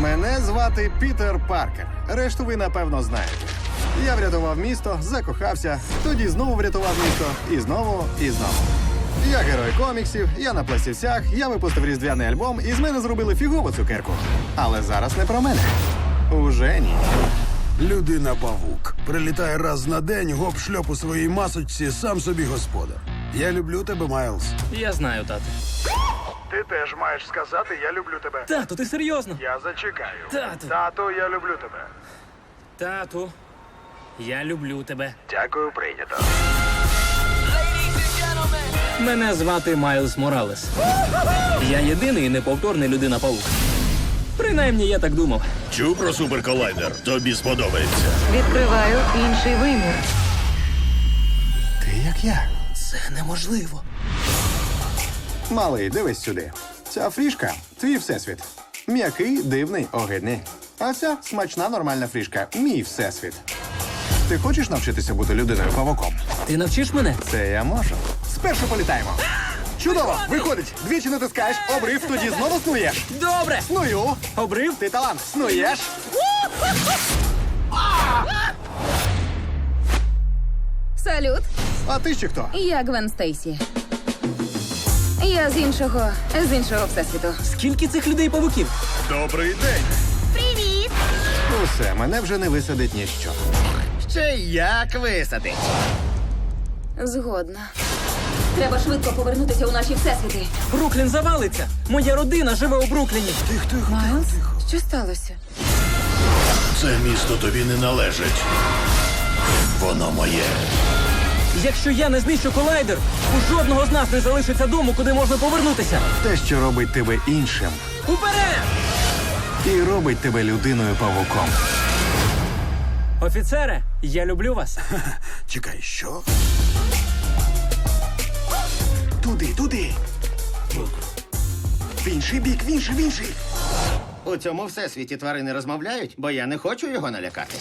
Мене звати Пітер Паркер. Решту ви напевно знаєте. Я врятував місто, закохався, тоді знову врятував місто, і знову, і знову. Я герой коміксів, я на пластівцях, я випустив різдвяний альбом, і з мене зробили фігову цукерку. Але зараз не про мене. Уже ні. Людина павук. Прилітає раз на день, гоп шльоп у своїй масочці, сам собі господар. Я люблю тебе, Майлз. Я знаю, тату. Ти теж маєш сказати, я люблю тебе. Тату, ти серйозно? Я зачекаю. Тату. Тату, я люблю тебе. Тату, я люблю тебе. Дякую, прийнято. Мене звати Майлз Моралес. Я єдиний і неповторний людина павук. Принаймні, я так думав. Чув про суперколайдер? Тобі сподобається. Відкриваю інший вимір. Ти як я. Це неможливо. Малий, дивись сюди. Ця фрішка твій всесвіт. М'який, дивний, огидний. А ця смачна нормальна фрішка. Мій всесвіт. Ти хочеш навчитися бути людиною павуком? Ти навчиш мене? Це я можу. Спершу політаємо. Чудово! Виходить! Двічі натискаєш, обрив, тоді знову снуєш. Добре! Сную! Обрив? Ти талант! Снуєш! Салют, А ти ще хто? я Гвен Стейсі. Я з іншого, з іншого всесвіту. Скільки цих людей павуків? Добрий день. Привіт! Усе, мене вже не висадить ніщо. Ще як висадить. Згодна. Треба швидко повернутися у наші всесвіти. Бруклін завалиться! Моя родина живе у Брукліні. Тих, тих, Майлз, що сталося? Це місто тобі не належить. Воно моє. Якщо я не знищу колайдер, у жодного з нас не залишиться дому, куди можна повернутися. Те, що робить тебе іншим, Уперед! і робить тебе людиною павуком. Офіцере, я люблю вас. Чекай, що? Туди, туди. В інший бік, в інший, в інший. У цьому всесвіті тварини розмовляють, бо я не хочу його налякати.